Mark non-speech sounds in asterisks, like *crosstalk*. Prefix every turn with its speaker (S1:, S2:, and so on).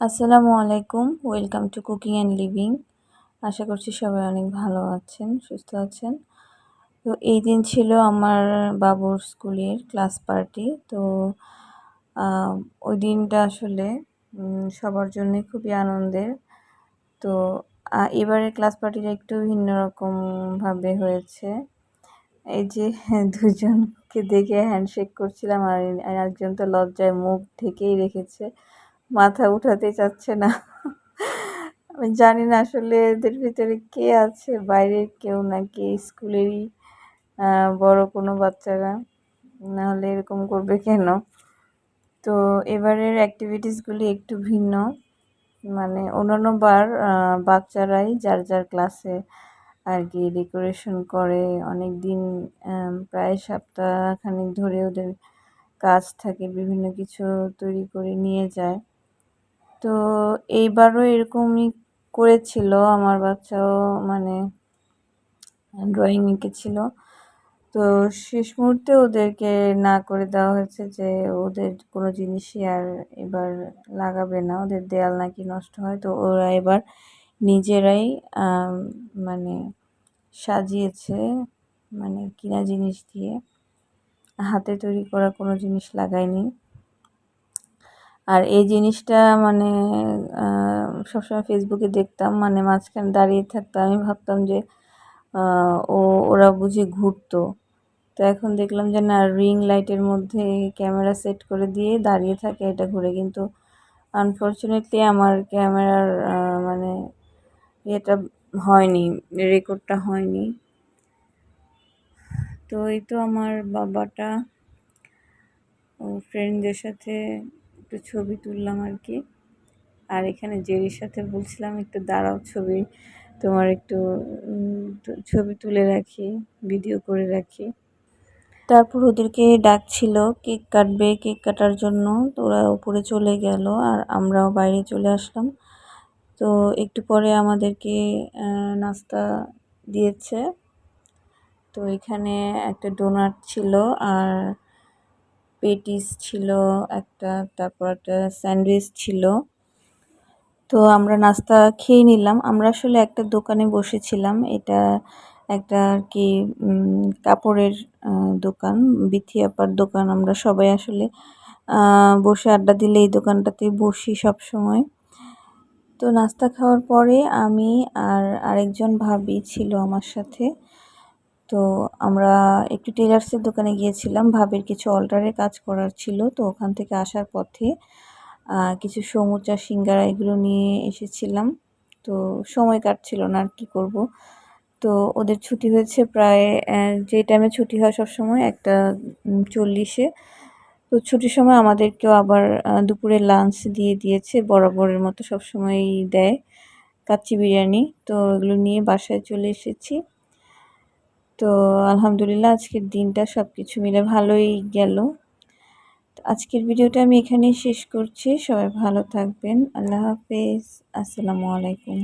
S1: আসসালামু আলাইকুম। Welcome to cooking and living আশা করছি সবাই অনেক ভালো আছেন, সুস্থ আছেন। তো এই দিন ছিল আমার বাবুর স্কুলের ক্লাস পার্টি। তো ওই দিনটা আসলে সবার জন্যই খুবই আনন্দের। তো এবারের ক্লাস পার্টিটা একটু ভিন্ন রকমভাবে হয়েছে। এই যে *laughs* দুজনকে দেখে হ্যান্ডশেক করছিলাম আর একজন তো লজ্জায় মুখ ঢেকেই রেখেছে। মাথা উঠাতে চাচ্ছে না। আমি জানি না আসলে এদের ভিতরে কে আছে, বাইরের কেউ নাকি স্কুলেরই বড় কোনো বাচ্চারা। নাহলে এরকম করবে কেন? তো এবারের অ্যাক্টিভিটিসগুলি একটু ভিন্ন। মানে অন্যান্য বার বাচ্চারাই যার যার ক্লাসে আর কি ডেকোরেশন করে। অনেক দিন প্রায় সপ্তাহখানিক ধরে ওদের কাজ থাকে, বিভিন্ন কিছু তৈরি করে নিয়ে যায়। তো এইবারও এরকমই করেছিল আমার বাচ্চাও মানে ড্রয়িং এঁকেছিল তো শেষ মুহূর্তে ওদেরকে না করে দেওয়া হয়েছে যে ওদের কোনো জিনিসই আর এবার লাগাবে না। ওদের দেয়াল নাকি নষ্ট হয়। তো ওরা এবার নিজেরাই মানে সাজিয়েছে মানে কিনা জিনিস দিয়ে। হাতে তৈরি করা কোনো জিনিস লাগায়নি। আর এই জিনিসটা মানে সবসময় ফেসবুকে দেখতাম মানে মাঝখানে দাঁড়িয়ে থাকতাম। আমি ভাবতাম যে ও, ওরা বুঝি ঘুরতো। তো এখন দেখলাম যে, না, রিং লাইটের মধ্যে ক্যামেরা সেট করে দিয়ে দাঁড়িয়ে থাকে এটা ঘুরে। কিন্তু আনফর্চুনেটলি আমার ক্যামেরার মানে এটা হয়নি, রেকর্ডটা হয়নি। তো এই তো আমার বাবাটা ফ্রেন্ডদের সাথে একটু ছবি তুললাম আর কি। আর এখানে জেরির সাথে বলছিলাম, একটু দাঁড়াও ছবি, তোমার একটু ছবি তুলে রাখি ভিডিও করে রাখি। তারপর ওদেরকে ডাকছিল, কেক কাটবে, কেক কাটার জন্য। তো ওরা উপরে চলে গেল আর আমরাও বাইরে চলে আসলাম। তো একটু পরে আমাদেরকে নাস্তা দিয়েছে। তো এখানে একটা ডোনাট ছিল আর পেটিস ছিল, একটা, তারপর একটা স্যান্ডউইচ ছিল। তো আমরা নাস্তা খেয়ে নিলাম। আমরা আসলে একটা দোকানে বসেছিলাম। এটা একটা আর কি কাপড়ের দোকান, বিথি আপার দোকান। আমরা সবাই আসলে বসে আড্ডা দিলে এই দোকানটাতেই বসি সব সময় তো নাস্তা খাওয়ার পরে আমি আর আরেকজন ভাবি ছিল আমার সাথে। তো আমরা একটু টেলার্সের দোকানে গিয়েছিলাম। ভাবের কিছু অল্টারের কাজ করার ছিল, তো ওখান থেকে আসার পথে কিছু সমুচা, সিঙ্গারা এগুলো নিয়ে এসেছিলাম। তো সময় কাটছিল না আর কী করব। তো ওদের ছুটি হয়েছে প্রায় যে টাইমে ছুটি হয় সব সময় একটা চল্লিশে। তো ছুটির সময় আমাদেরকেও আবার দুপুরে লাঞ্চ দিয়ে দিয়েছে, বরাবরের মতো সব সময়ই দেয়, কাচ্চি বিরিয়ানি। তো এগুলো নিয়ে বাসায় চলে এসেছি। তো আলহামদুলিল্লাহ আজকের দিনটা সব কিছু মিলে ভালোই গেল। আজকের ভিডিওটা আমি এখানেই শেষ করছি। সবাই ভালো থাকবেন। আল্লাহ হাফেজ। আসসালামু আলাইকুম।